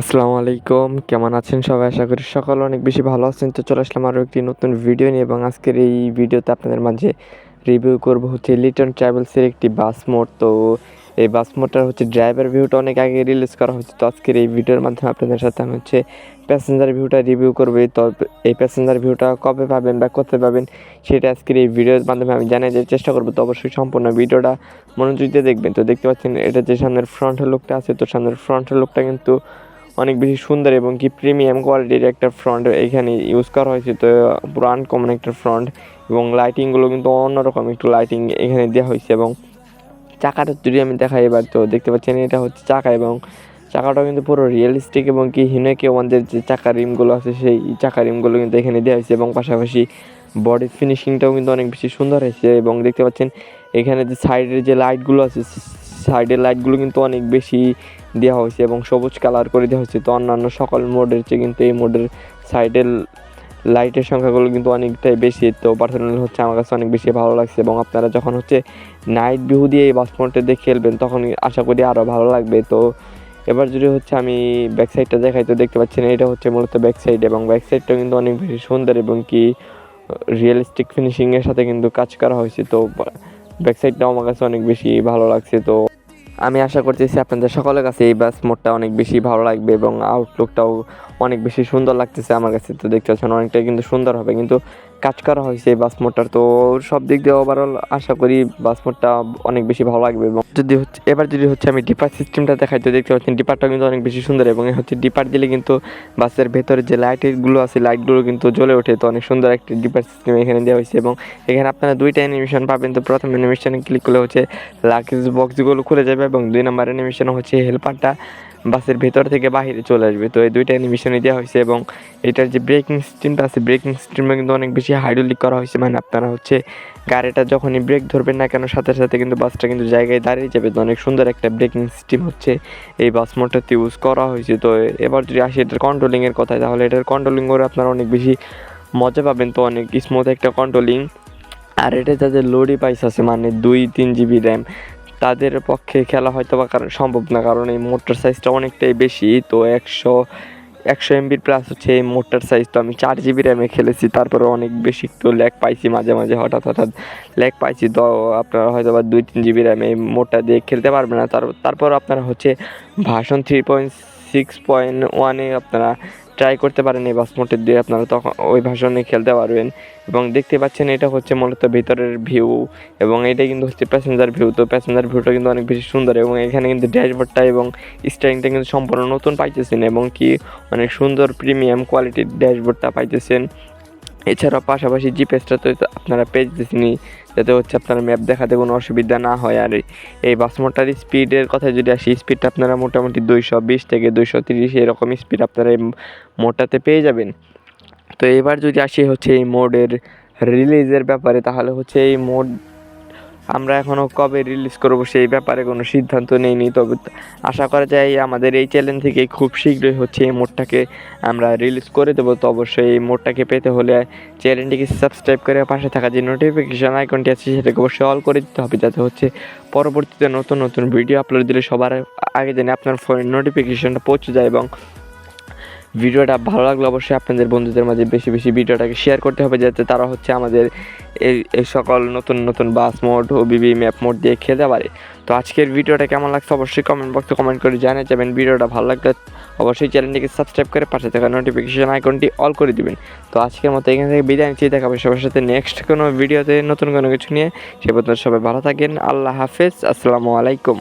আসসালামু আলাইকুম। কেমন আছেন সবাই? আশা করি সকালে অনেক বেশি ভালো আছেন। তো চলে আসলাম আরও একটি নতুন ভিডিও নিয়ে এবং আজকের এই ভিডিওতে আপনাদের মাঝে রিভিউ করব হচ্ছে লিটন ট্রাভেলসের একটি বাস মোড। তো এই বাস মোডটার হচ্ছে ড্রাইভার ভিউটা অনেক আগে রিলিজ করা হচ্ছে তো আজকের এই ভিডিওর মাধ্যমে আপনাদের সাথে আমি হচ্ছে প্যাসেঞ্জার ভিউটা রিভিউ করব। তো এই প্যাসেঞ্জার ভিউটা কবে পাবেন বা কোথায় পাবেন সেটা আজকের এই ভিডিওর মাধ্যমে আমি জানাই যে চেষ্টা করব। তো অবশ্যই সম্পূর্ণ ভিডিওটা মনোযোগ দিয়ে দেখবেন। তো দেখতে পাচ্ছেন, এটা যে সামনের ফ্রন্টের লোকটা আছে, তো সামনের ফ্রন্টের লোকটা কিন্তু অনেক বেশি সুন্দর এবং কি প্রিমিয়াম কোয়ালিটির একটা ফ্রন্ট এখানে ইউজ করা হয়েছে। তো পুরো আনকমন একটা ফ্রন্ট এবং লাইটিংগুলো কিন্তু অন্যরকম একটু লাইটিং এখানে দেওয়া হয়েছে এবং চাকাটা যদি আমি দেখাই এবার, তো দেখতে পাচ্ছেন এটা হচ্ছে চাকা এবং চাকাটা কিন্তু পুরো রিয়েলিস্টিক এবং কি হিনোকে ওয়ানদের যে চাকা রিমগুলো আছে, সেই চাকা রিমগুলো কিন্তু এখানে দেওয়া হয়েছে এবং পাশাপাশি বডি ফিনিশিংটাও কিন্তু অনেক বেশি সুন্দর হয়েছে এবং দেখতে পাচ্ছেন এখানে যে সাইডের যে লাইটগুলো আছে সাইডের লাইটগুলো কিন্তু অনেক বেশি দেওয়া হয়েছে এবং সবুজ কালার করে দেওয়া হয়েছে। তো অন্যান্য সকল মোডের চেয়ে কিন্তু এই মোডের সাইডের লাইটের সংখ্যাগুলো কিন্তু অনেকটাই বেশি। তো পার্সোনাল হচ্ছে আমার কাছে অনেক বেশি ভালো লাগছে এবং আপনারা যখন হচ্ছে নাইট ভিউ দিয়ে এই বাস মোডটা দিয়ে খেলবেন, তখন আশা করি আরও ভালো লাগবে। তো এবার যদি হচ্ছে আমি ব্যাক সাইডটা দেখাই, তো দেখতে পাচ্ছেন এটা হচ্ছে মূলত ব্যাক সাইড এবং ব্যাক সাইডটা কিন্তু অনেক বেশি সুন্দর এবং কি রিয়েলিস্টিক ফিনিশিংয়ের সাথে কিন্তু কাজ করা হয়েছে। তো ব্যাক সাইডটাও আমার কাছে অনেক বেশি ভালো লাগছে। তো আমি আশা করতেছি আপনাদের সকলের কাছে এই বাস মোডটা অনেক বেশি ভালো লাগবে এবং আউটলুকটাও অনেক বেশি সুন্দর লাগতেছে আমার কাছে। তো দেখতে পাচ্ছেন অনেকটাই কিন্তু সুন্দর হবে। কিন্তু কাজ করা হয়েছে এই বাস মোডটার তো সব দিক দিয়ে ওভারঅল আশা করি বাস মোডটা অনেক বেশি ভালো লাগবে এবং যদি হচ্ছে, এবার যদি হচ্ছে আমি ডিপার সিস্টেমটা দেখাই, তো দেখতে পাচ্ছেন ডিপারটা কিন্তু অনেক বেশি সুন্দর এবং হচ্ছে ডিপার দিলে কিন্তু বাসের ভেতরে যে লাইটগুলো আছে লাইটগুলো কিন্তু জ্বলে ওঠে। তো অনেক সুন্দর একটি ডিপার সিস্টেম এখানে দেওয়া হয়েছে এবং এখানে আপনারা দুইটা অ্যানিমেশন পাবেন। তো প্রথম অ্যানিমেশনে ক্লিক করলে হচ্ছে লাগেজ বক্সগুলো খুলে যাবে এবং দুই নম্বর অ্যানিমেশন হচ্ছে হেল্পারটা বাসের ভেতর থেকে বাহিরে চলে আসবে। তো এই দুইটা অ্যানিমেশনই দেওয়া হয়েছে এবং এটার যে ব্রেকিং সিস্টেমটা আছে ব্রেকিং সিস্টেমে কিন্তু অনেক বেশি হাইড্রোলিক করা হয়েছে। মানে আপনারা হচ্ছে গাড়িটা যখনই ব্রেক ধরবেন না কেন, সাথে সাথে কিন্তু বাসটা কিন্তু জায়গায় দাঁড়িয়ে যাবে। তো অনেক সুন্দর একটা ব্রেকিং সিস্টেম হচ্ছে এই বাস মোটরতে ইউজ করা হয়েছে। তো এবার যদি আসি এটার কন্ট্রোলিংয়ের কথায়, তাহলে এটার কন্ট্রোলিং করে আপনারা অনেক বেশি মজা পাবেন। তো অনেক স্মুথ একটা কন্ট্রোলিং আর এটা যাদের লো ডিভাইস আছে মানে দুই তিন জিবি র্যাম তাদের পক্ষে খেলা হয়তো বা কারণ সম্ভব না, কারণ এই মোটর সাইজটা অনেকটাই বেশি। তো একশো একশো এমবির প্লাস হচ্ছে এই মোটর সাইজ তো আমি চার জিবি র্যামে খেলেছি, তারপরে অনেক বেশি একটু ল্যাগ পাইছি মাঝে মাঝে। হঠাৎ হঠাৎ ল্যাগ পাইছি, তো আপনারা হয়তো বা দুই তিন জিবি র্যামে মোটটা দিয়ে খেলতে পারবে না। তার তারপর আপনারা হচ্ছে ভাষণ থ্রি পয়েন্ট সিক্স পয়েন্ট ওয়ানে আপনারা ট্রাই করতে পারেন এই বাস মোটর দিয়ে আপনারা তখন ওই ভাষণে খেলতে পারবেন। এবং দেখতে পাচ্ছেন এটা হচ্ছে মূলত ভিতরের ভিউ এবং এটা কিন্তু হচ্ছে প্যাসেঞ্জার ভিউ তো প্যাসেঞ্জার ভিউটা কিন্তু অনেক বেশি সুন্দর এবং এখানে কিন্তু ড্যাশবোর্ডটা এবং স্টারিংটা কিন্তু সম্পূর্ণ নতুন পাইতেছেন এবং কি অনেক সুন্দর প্রিমিয়াম কোয়ালিটির ড্যাশবোর্ডটা পাইতেছেন। এছাড়াও পাশাপাশি জিপিএসটা তো আপনারা পেয়ে দিচ্ছেনই যাতে হচ্ছে আপনার ম্যাপ দেখাতে কোনো অসুবিধা না হয়। আর এই বাস মোটর স্পিডের কথা যদি আসি স্পিডটা আপনারা মোটামুটি দুইশো বিশ থেকে দুইশো তিরিশ এরকম স্পিড আপনারা এই মোটাতে পেয়ে যাবেন। তো এবার যদি আসি হচ্ছে এই মোডের রিলিজের ব্যাপারে, তাহলে হচ্ছে এই মোড আমরা এখনও কবে রিলিজ করব সেই ব্যাপারে কোনো সিদ্ধান্ত নেইনি। তবে আশা করা যায় আমাদের এই চ্যানেল থেকে খুব শীঘ্রই হচ্ছে এই মোডটাকে আমরা রিলিজ করে দেবো। তো অবশ্যই এই মোডটাকে পেতে হলে চ্যানেলটিকে সাবস্ক্রাইব করে পাশে থাকা যে নোটিফিকেশান আইকনটি আছে, সেটাকে অবশ্যই অল করে দিতে হবে যাতে হচ্ছে পরবর্তীতে নতুন নতুন ভিডিও আপলোড দিলে সবার আগে জানি আপনার ফোনের নোটিফিকেশানটা পৌঁছে যায় এবং ভিডিওটা ভালো লাগলে অবশ্যই আপনাদের বন্ধুদের মাঝে বেশি বেশি ভিডিওটাকে শেয়ার করতে হবে, যাতে তারা হচ্ছে আমাদের এই এই সকল নতুন নতুন বাস মোড ও বিবি ম্যাপ মোড দিয়ে খেলতে পারে। তো আজকের ভিডিওটা কেমন লাগছে অবশ্যই কমেন্ট বক্সে কমেন্ট করে জানিয়ে যাবেন। ভিডিওটা ভালো লাগলে অবশ্যই চ্যানেলটিকে সাবস্ক্রাইব করে পাশে থাকা নোটিফিকেশন আইকনটি অল করে দিবেন। তো আজকের মতো এখান থেকে বিদায় নিচ্ছি। দেখাবো সবার সাথে নেক্সট কোনো ভিডিওতে নতুন কোনো কিছু নিয়ে। সে পর্যন্ত সবাই ভালো থাকেন। আল্লাহ হাফেজ। আসসালামু আলাইকুম।